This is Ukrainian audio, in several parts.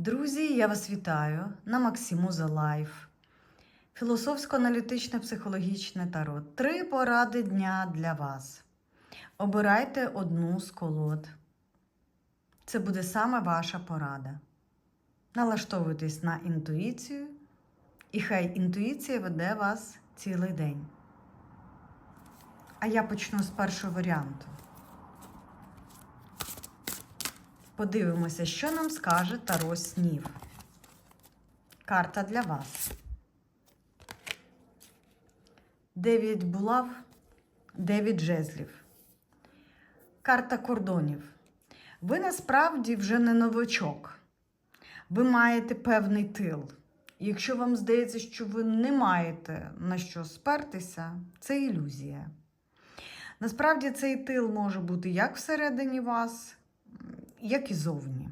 Друзі, я вас вітаю на Максимуза Лайф. Філософсько-аналітичне психологічне таро. Три поради дня для вас. Обирайте одну з колод. Це буде саме ваша порада. Налаштовуйтесь на інтуїцію, і хай інтуїція веде вас цілий день. А я почну з першого варіанту. Подивимося, що нам скаже Таро Снів. Карта для вас. Дев'ять булав, дев'ять жезлів. Карта кордонів. Ви насправді вже не новачок. Ви маєте певний тил. Якщо вам здається, що ви не маєте на що спертися, це ілюзія. Насправді цей тил може бути як всередині вас, як і зовні.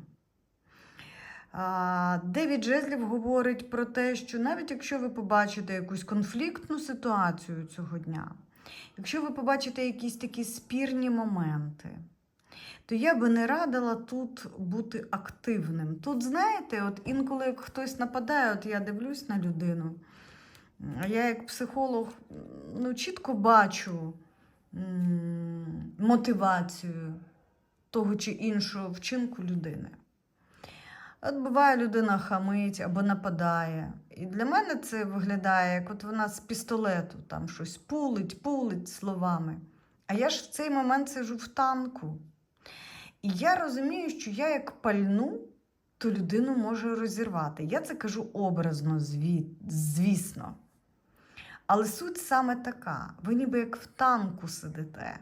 Девід Жезлів говорить про те, що навіть якщо ви побачите якусь конфліктну ситуацію цього дня, якщо ви побачите якісь такі спірні моменти, то я би не радила тут бути активним. Тут, знаєте, от інколи як хтось нападає, от я дивлюсь на людину, я як психолог ну, чітко бачу мотивацію того чи іншого вчинку людини. От буває, людина хамить або нападає. І для мене це виглядає, як от вона з пістолету там щось пулить, пулить словами. А я ж в цей момент сижу в танку. І я розумію, що я як пальну, то людину можу розірвати. Я це кажу образно, звісно. Але суть саме така: ви ніби як в танку сидите.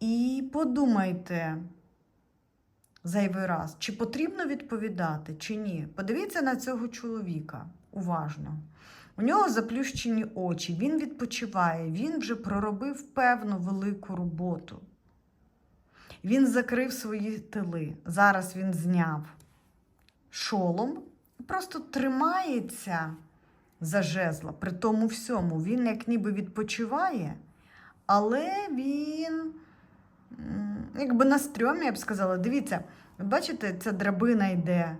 І подумайте зайвий раз, чи потрібно відповідати, чи ні. Подивіться на цього чоловіка уважно. У нього заплющені очі, він відпочиває, він вже проробив певну велику роботу. Він закрив свої тили. Зараз він зняв шолом і просто тримається за жезла. При тому всьому він як ніби відпочиває, але він якби на стрьомі, я б сказала, дивіться, бачите, ця драбина йде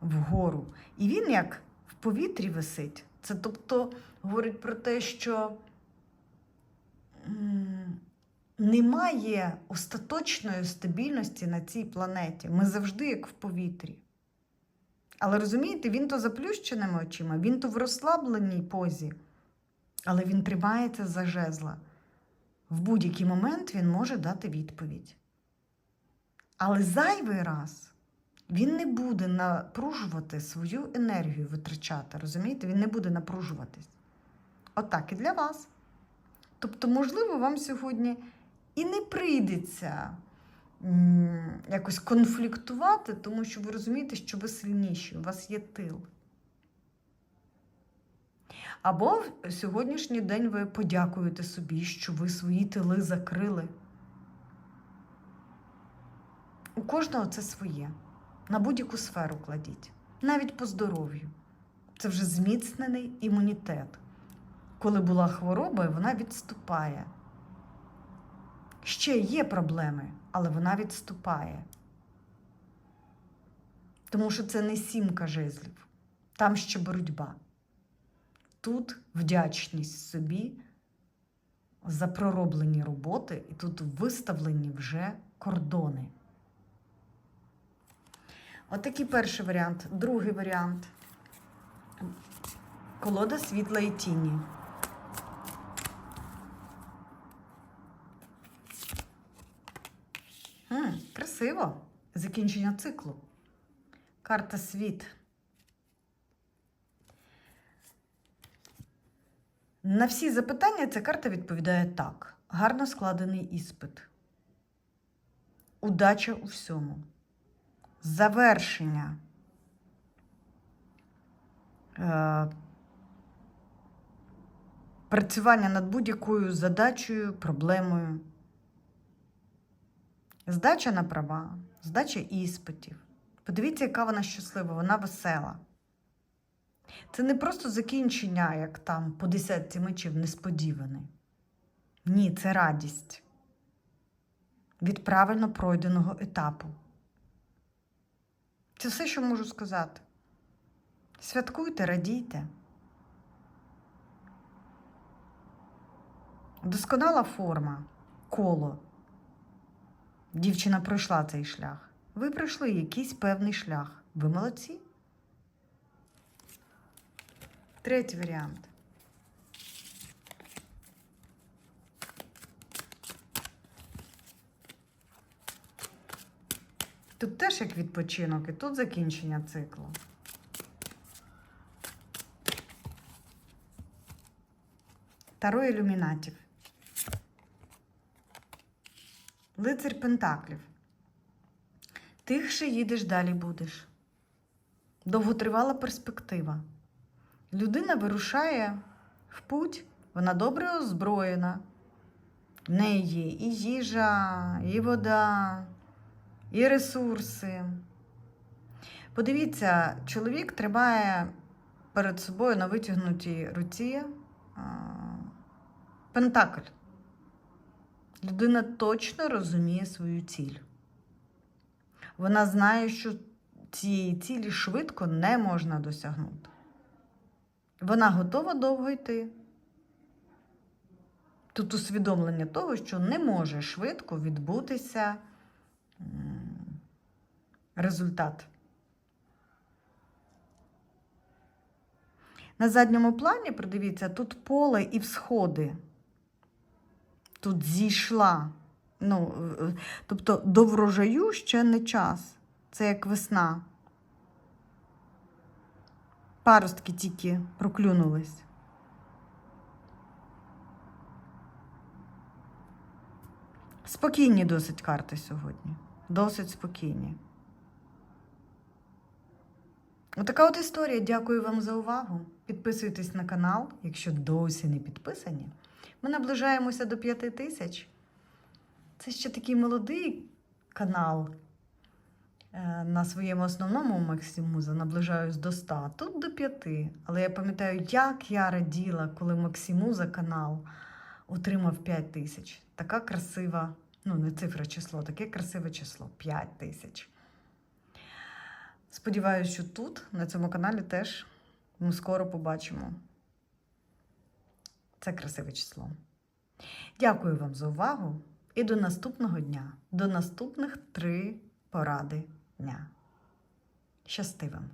вгору. І він як в повітрі висить. Це тобто говорить про те, що немає остаточної стабільності на цій планеті. Ми завжди як в повітрі. Але розумієте, він то заплющеними очима, він то в розслабленій позі, але він тримається за жезла. В будь-який момент він може дати відповідь. Але зайвий раз він не буде напружувати свою енергію витрачати. Розумієте? Він не буде напружуватись. Отак і для вас. Тобто, можливо, вам сьогодні і не прийдеться якось конфліктувати, тому що ви розумієте, що ви сильніші, у вас є тил. Або в сьогоднішній день ви подякуєте собі, що ви свої тили закрили. У кожного це своє. На будь-яку сферу кладіть, навіть по здоров'ю. Це вже зміцнений імунітет. Коли була хвороба, вона відступає. Ще є проблеми, але вона відступає. Тому що це не сімка жезлів, там ще боротьба. Тут вдячність собі за пророблені роботи, і тут виставлені вже кордони. Отакий перший варіант. Другий варіант. Колода світла і тіні. Хм, красиво. Закінчення циклу. Карта світ. На всі запитання ця карта відповідає так. Гарно складений іспит. Удача у всьому. Завершення. Е, працювання над будь-якою задачею, проблемою. Здача на права, здача іспитів. Подивіться, яка вона щаслива, вона весела. Це не просто закінчення, як там по десятці мечів несподіване. Ні, це радість від правильно пройденого етапу. Це все, що можу сказати. Святкуйте, радійте. Досконала форма, коло. Дівчина пройшла цей шлях. Ви пройшли якийсь певний шлях. Ви молодці. Третій варіант. Тут теж як відпочинок, і тут закінчення циклу. Таро ілюмінатів. Лицар Пентаклів. Тихше їдеш, далі будеш. Довготривала перспектива. Людина вирушає в путь, вона добре озброєна. В неї є і їжа, і вода, і ресурси. Подивіться, чоловік тримає перед собою на витягнутій руці пентакль. Людина точно розуміє свою ціль. Вона знає, що цієї цілі швидко не можна досягнути. Вона готова довго йти. Тут усвідомлення того, що не може швидко відбутися результат. На задньому плані, придивіться, тут поле і всходи. Тут зійшла. Ну, е, тобто до врожаю ще не час. Це як весна. Паростки тільки проклюнулись. Спокійні досить карти сьогодні. Досить спокійні. Отака от історія. Дякую вам за увагу. Підписуйтесь на канал, якщо досі не підписані. Ми наближаємося до 5 тисяч. Це ще такий молодий канал. Е, На своєму основному Максимуза наближаюсь до 100, тут до 5. Але я пам'ятаю, як я раділа, коли Максимуза канал отримав 5 тисяч. Така красива, ну не цифра число, таке красиве число 5 тисяч. Сподіваюся, що тут, на цьому каналі, теж ми скоро побачимо. Це красиве число. Дякую вам за увагу і до наступного дня, до наступних три поради дня. Щасти вам!